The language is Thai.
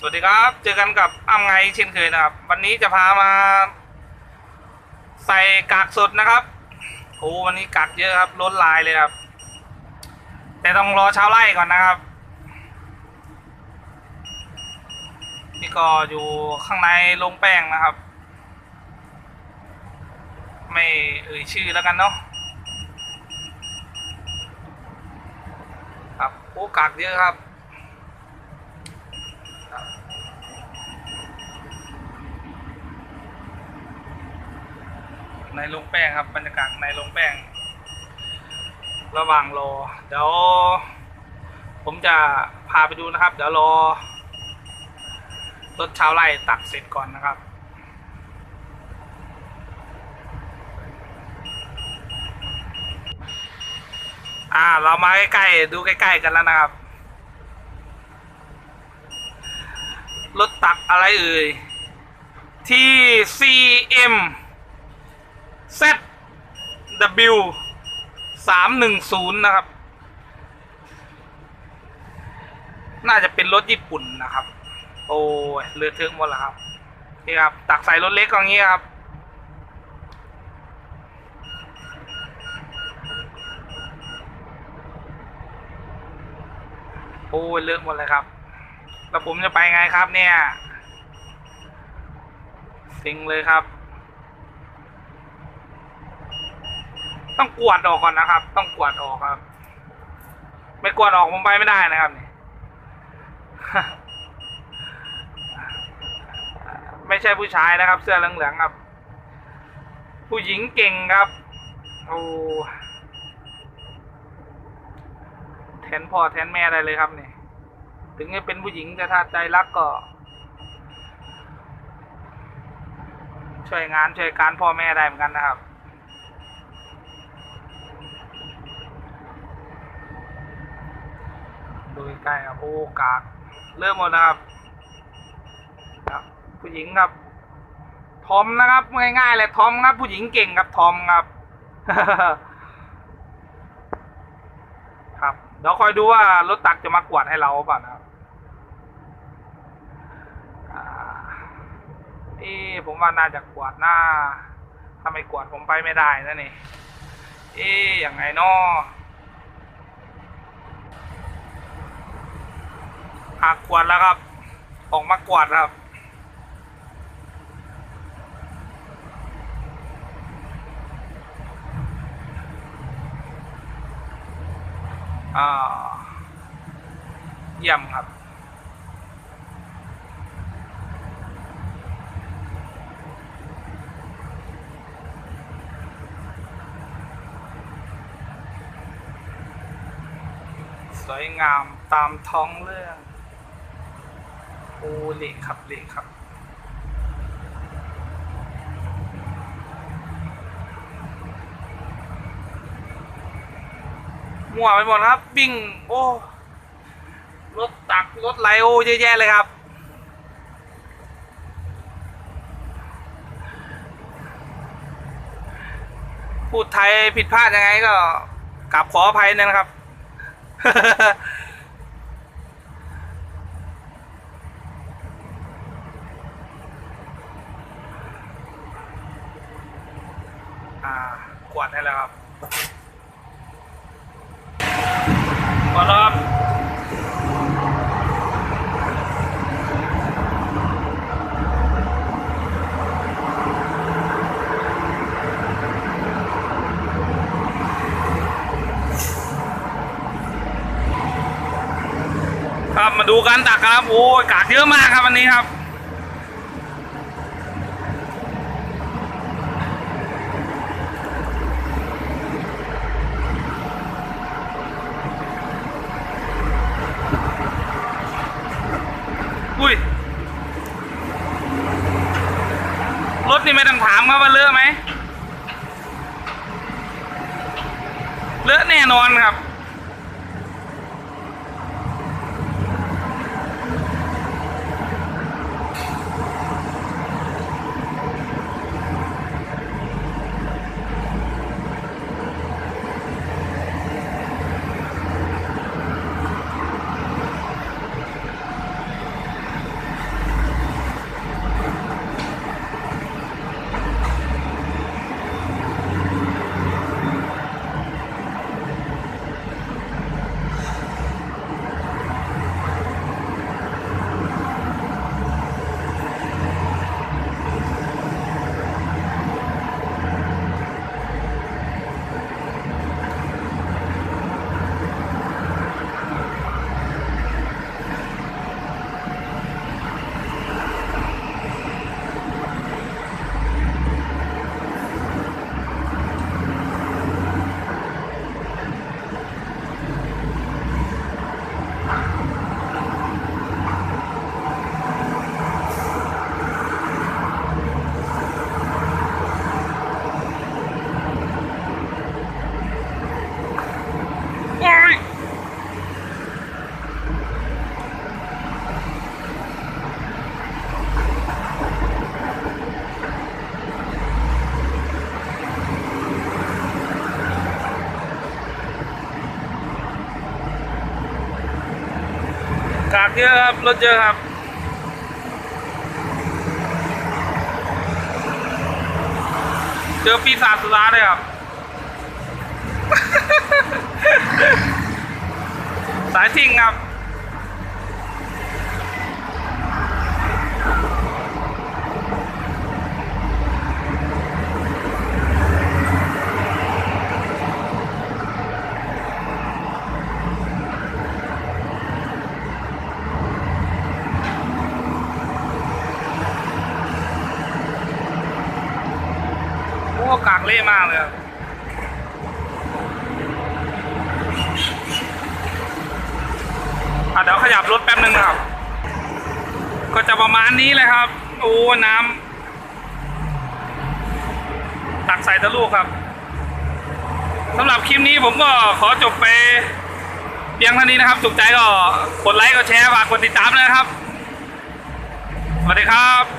สวัสดีครับ เจอกันกับอ้ำไงเช่นเคยนะครับ วันนี้จะพามา ใส่กากสดนะครับโอ้วันนี้กากเยอะครับล้นลายเลยครับ แต่ต้องรอชาวไร่ก่อนนะครับ นี่ก็อยู่ข้างในโรงแป้งนะครับ ไม่เอ่ยชื่อแล้วกันเนาะครับโอ้กากเยอะครับ ในโรงแป้งครับบรรยากาศในโรงแป้ง ระหว่างรอเดี๋ยวผมจะพาไปดูนะครับ เดี๋ยวรอรถชาวไร่ตักเสร็จก่อนนะครับอ่าเรามาใกล้ๆดูใกล้ๆกันแล้วนะครับ รถตักอะไรเอ่ยที่ CM ZW สามหนึ่งศูนย์นะครับ น่าจะเป็นรถญี่ปุ่นนะครับ โอ้ยเลือดเทือกหมดแล้วครับ นี่ครับ ตักใส่รถเล็กอย่างนี้ครับ โอ้ยเลือกหมดเลยครับ แล้วผมจะไปไงครับเนี่ย สิงเลยครับ ต้องกวดออกก่อนนะครับ ต้องกวดออกครับ ไม่กวดออกผมไปไม่ได้นะครับนี่ไม่ใช่ผู้ชายนะครับ เสื้อเหลืองๆครับ ผู้หญิงเก่งครับโอ้แทนพ่อแทนแม่ได้เลยครับเนี่ยถึงจะเป็นผู้หญิงแต่ถ้าใจรักก็ ช่วยงานช่วยการพ่อแม่ได้เหมือนกันนะครับ ใกล้ๆครับโอ้กากเริ่มหมดนะครับครับ ผู้หญิงครับ ทอมนะครับง่ายๆเลยทอมครับ ผู้หญิงเก่งครับทอมครับ ครับเดี๋ยวคอยดูว่ารถตักจะมากวดให้เราเปล่านะครับอ่าเอ๊ผมว่าน่าจะกวดหน้าถ้าไมกวดผมไปไม่ได้นะนี่ เอ๊ะยังไงเนาะ หากกวดแล้วครับ ออกมากวาดครับ อ่า เยี่ยมครับสวยงามตามท้องเรื่อง โอ้เละครับเละครับมั่วไปหมดครับวิ่งโอ้รถตักรถไหลโอเยอะแยะเลยครับพูดไทยผิดพลาดยังไงก็กลับขออภัยนะครับ อ่า กวดให้แล้วครับกวดแล้วครับครับมาดูการตักกันครับโอ้ยกากเยอะมากครับวันนี้ครับ อุ้ย ร ถนี่ไม่ต้องถามครับว่าเลอะไหมเลอะแน่นอนครับ กากเยอะครับ รถเยอะครับ เจอปีศาจสุราเลยครับ สายทิ้งครับ เละมากเลยครับอะเดี๋ยวขยับรถแป๊บนึงนะครับ ก็จะประมาณนี้เลยครับ โอ้น้ำตักใส่ตะลูกครับสำหรับคลิปนี้ผมก็ขอจบไปเพียงเท่านี้นะครับถูกใจก็กดไลค์กดแชร์ฝากกดติดตามนะครับสวัสดีครับ